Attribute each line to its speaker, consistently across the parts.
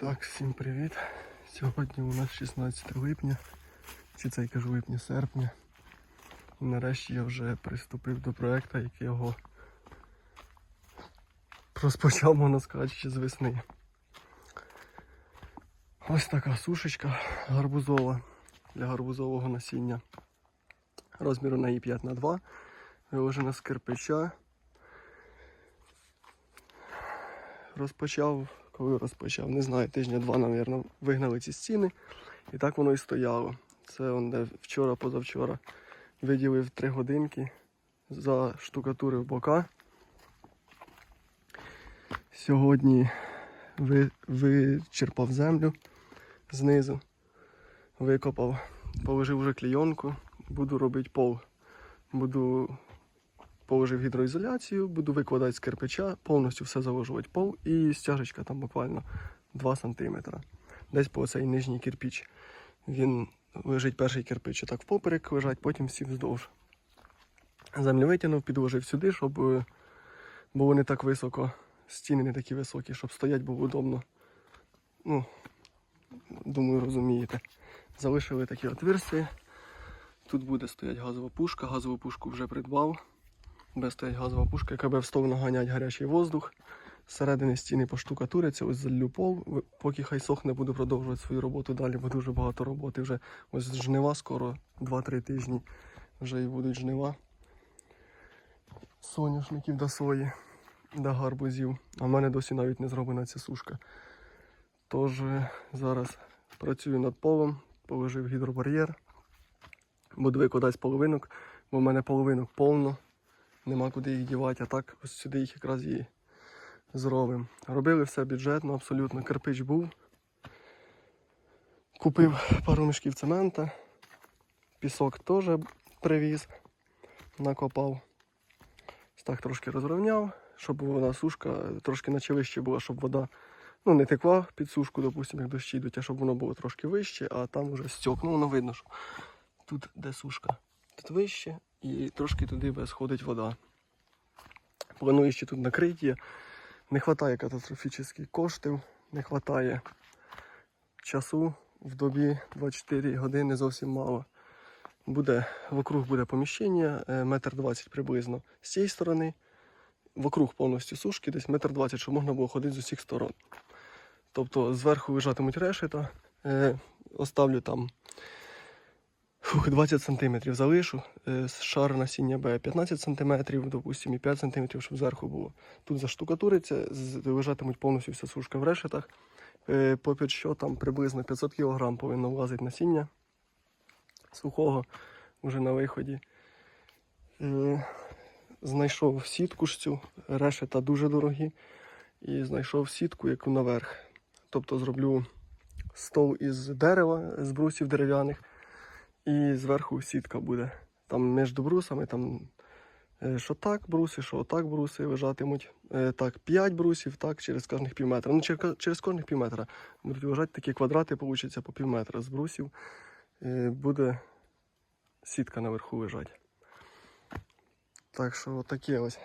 Speaker 1: Так, всім привіт. Сьогодні у нас 16 липня, чи це я кажу липня, серпня. І нарешті я вже приступив до проекту, якого розпочав, можна сказати, ще з весни. Ось така сушечка гарбузова для гарбузового насіння. Розмір у неї 5 на 2 виложена з кирпича. Розпочав, коли розпочав, не знаю, тижня два, мабуть, вигнали ці стіни. І так воно і стояло. Це он де вчора, позавчора виділив три годинки, заштукатурив бока. Сьогодні ви, вичерпав землю знизу, викопав, положив вже клійонку, буду робити пол. Буду положив гідроізоляцію, буду викладати з кирпича, повністю все заложувати пол і стяжечка там буквально 2 см. Десь по цей нижній кирпіч. Він лежить перший кирпич, так впоперек лежать, потім всі вздовж. Землю витягнув, підложив сюди, щоб е, було не так високо, стіни не такі високі, щоб стояти було удобно. Ну, думаю, розумієте. Залишили такі отверстия. Тут буде стояти газова пушка, газову пушку вже придбав. Буде стоять газова пушка, яка в стол наганять гарячий воздух. Зсередини стіни поштукатуриться, ось залью пол. Поки хай сохне, буду продовжувати свою роботу далі, бо дуже багато роботи. Вже ось жнива скоро 2-3 тижні. Вже і будуть жнива. Соняшників до сої, до гарбузів. А в мене досі навіть не зроблена ця сушка. Тож е, зараз працюю над полом, положив гідробар'єр. Буду викладати половинок, бо в мене половинок повно нема куди їх дівати, а так ось сюди їх якраз і зробимо. Робили все бюджетно, абсолютно. Кирпич був. Купив пару мішків цемента, пісок теж привіз, накопав. Так трошки розрівняв, щоб вона сушка трошки наче вище була, щоб вода ну, не текла під сушку, допустимо, як дощі йдуть, а щоб воно було трошки вище, а там вже стік. Ну, воно видно, що тут де сушка, тут вище і трошки туди сходить вода. Планую ще тут накриття. Не вистачає катастрофічних коштів, не вистачає часу в добі 24 години зовсім мало. Буде, вокруг буде поміщення, е, метр двадцять приблизно з цієї сторони. Вокруг повністю сушки, десь метр двадцять, щоб можна було ходити з усіх сторон. Тобто зверху лежатимуть решета, е, оставлю там Фух, 20 см залишу. Е, Шар насіння Б 15 см, допустимо, і 5 см, щоб зверху було. Тут заштукатуриться, лежатимуть повністю вся сушка в решетах. Е, Попід що там приблизно 500 кг повинно влазити насіння сухого вже на виході. Е, Знайшов сітку ж цю, решета дуже дорогі. І знайшов сітку, яку наверх. Тобто зроблю стол із дерева, з брусів дерев'яних. І зверху сітка буде. Там між брусами, там е, що так бруси, що отак бруси лежатимуть. Е, Так, 5 брусів, так, через кожних пів метра. Ну, через, кожних пів метра будуть лежати такі квадрати, получиться по пів метра з брусів. Е, Буде сітка наверху лежати. Так що таке ось.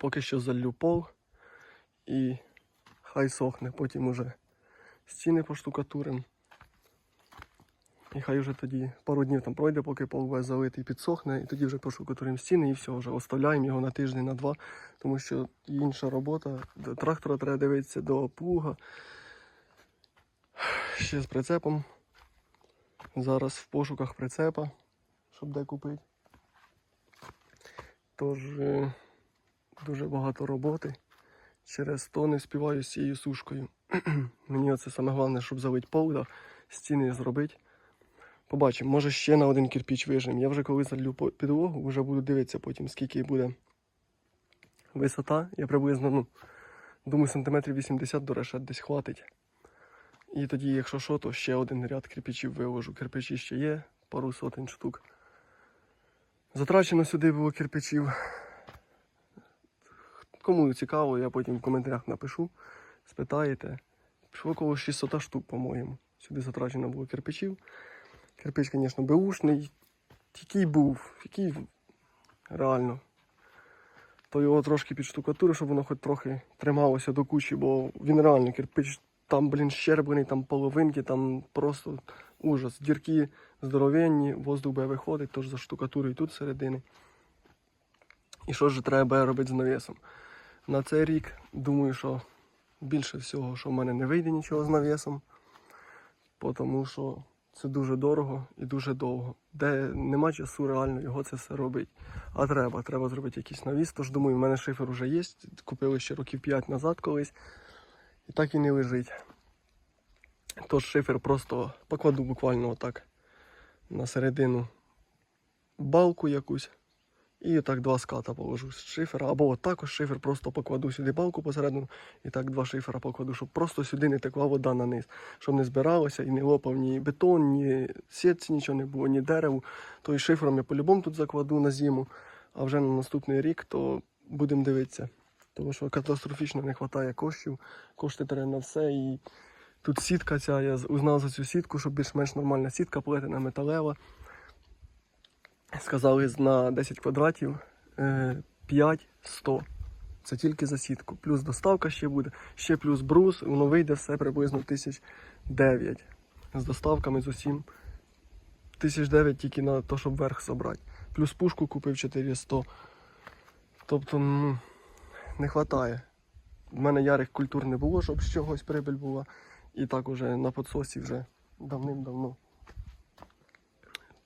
Speaker 1: Поки що залью пол і хай сохне, потім уже стіни поштукатурим. І хай вже тоді пару днів там пройде, поки пол залитий, підсохне, і тоді вже поштукатуримо стіни і все, вже оставляємо його на тиждень, на два, тому що інша робота. До трактора треба дивитися до плуга. Ще з прицепом. Зараз в пошуках прицепа, щоб де купити. Тож е, дуже багато роботи. Через то не співаю з цією сушкою. Мені оце саме головне, щоб залити полда, стіни зробити. Побачимо, може ще на один кирпіч вижимо. Я вже коли залью по- підлогу, вже буду дивитися потім, скільки буде висота. Я приблизно, ну, думаю, сантиметрів 80 до решет десь хватить. І тоді, якщо що, то ще один ряд кирпичів виложу. Кирпичі ще є, пару сотень штук. Затрачено сюди було кирпичів. Кому цікаво, я потім в коментарях напишу, спитаєте. Пішло коло 600 штук, по-моєму. Сюди затрачено було кирпичів. Кирпич, звісно, беушний. Який був, який реально. То його трошки підштукатури, щоб воно хоч трохи трималося до кучі, бо він реально кирпич там, блін, щерблений, там половинки, там просто ужас. Дірки здоровенні, воздух буде виходить, тож за штукатурою тут всередині. І що ж треба робити з навісом? На цей рік думаю, що більше всього, що в мене не вийде нічого з навісом, тому що це дуже дорого і дуже довго. Де нема часу реально його це все робити. А треба, треба зробити якийсь навіс. Тож думаю, в мене шифер вже є. Купили ще років 5 назад колись. І так і не лежить. Тож шифер просто покладу буквально отак на середину балку якусь. І так два ската положу з шифера. Або також шифер просто покладу сюди балку посередину. І так два шифера покладу, щоб просто сюди не текла вода на низ. Щоб не збиралося і не лопав ні бетон, ні сітці, нічого не було, ні дереву. То і шифером я по-любому тут закладу на зиму. А вже на наступний рік то будемо дивитися. Тому що катастрофічно не вистачає коштів. Кошти треба на все. І тут сітка ця, я узнав за цю сітку, що більш-менш нормальна сітка, плетена металева. Сказали на 10 квадратів е, 5-100. Це тільки за сітку. Плюс доставка ще буде, ще плюс брус, воно вийде все приблизно тисяч дев'ять. З доставками з усім. Тисяч дев'ять тільки на те, щоб верх собрати. Плюс пушку купив 400. Тобто, ну, не вистачає. У мене ярих культур не було, щоб з чогось прибиль була. І так уже на подсосі вже давним-давно.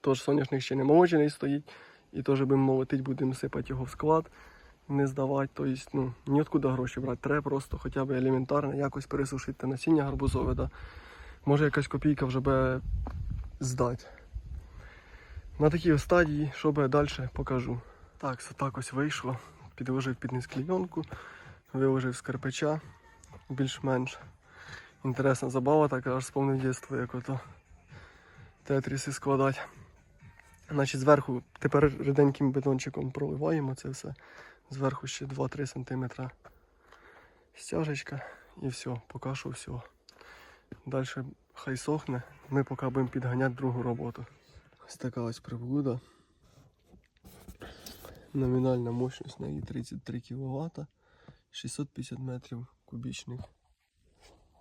Speaker 1: Тож соняшник ще не молочений стоїть, і теж будемо молотити, будемо сипати його в склад, не здавати. Тобто, ну, ніоткуди гроші брати. Треба просто хоча б елементарно якось пересушити насіння гарбузове. Да? Може якась копійка вже би здати. На такій стадії, що би далі покажу. Так, все так ось вийшло. Підложив під низ клійонку, виложив з кирпича, більш-менш. Інтересна забава, така аж сповнив дитинство, як ото тетріси складати. Значить, зверху тепер ріденьким бетончиком проливаємо це все. Зверху ще 2-3 см стяжечка і все, поки що все. Далі хай сохне, ми поки будемо підганяти другу роботу. Ось така ось приблуда. Номінальна мощність неї 33 кВт, 650 метрів кубічних.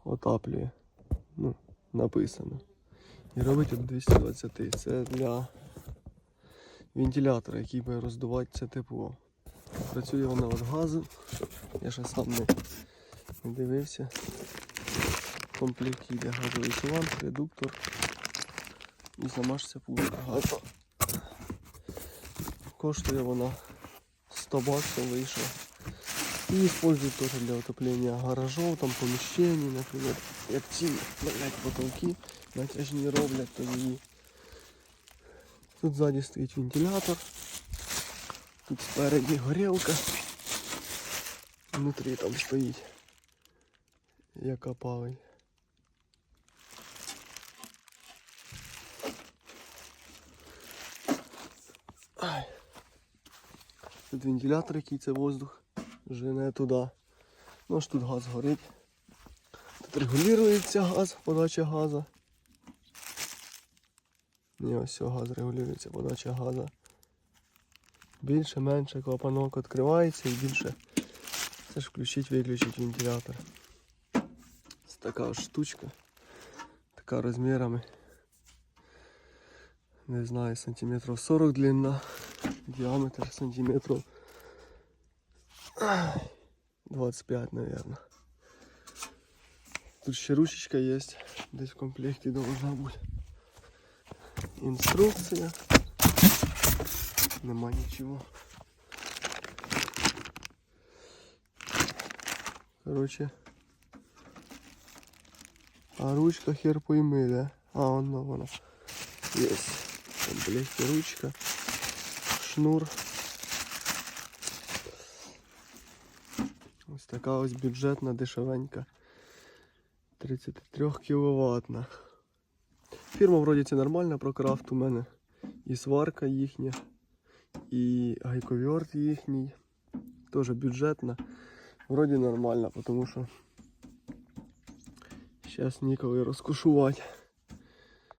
Speaker 1: Отаплює. Ну, написано. І робить від 220. Це для вентилятора, який буде роздувати це тепло. Працює вона від газу. Я ще сам не, дивився. В комплекті йде газовий селант, редуктор і сама ж ця пушка газова. Коштує вона 100 баксов вийшов. И используют тоже для утопления гаражов, там помещений, например, як ці блядь, потолки натяжні роблять, то її. Тут ззаді стоїть вентилятор, тут спереді горілка, внутрі там стоїть яка палень. Тут вентилятор, який це воздух жене туди. Ну аж тут газ горить. Тут регулюється газ, подача газу. Ні, ось газ регулюється, подача газу. Більше, менше, клапанок відкривається і більше. Це ж включить, виключить вентилятор. Ось така ось штучка. Така розмірами. Не знаю, сантиметрів 40 длина, діаметр сантиметрів 25, наверное. Тут ще ручечка є, десь в комплекті должна бути. Інструкція. Нема нічого. Короче. А ручка хер пойми, да? А, воно вона. Є. В комплекті ручка. Шнур. Ось така ось бюджетна, дешевенька. 33 кВт. Фірма вроді це нормальна, про крафт у мене. І сварка їхня, і гайковерт їхній. Теж бюджетна. Вроді нормальна, тому що зараз ніколи розкушувати.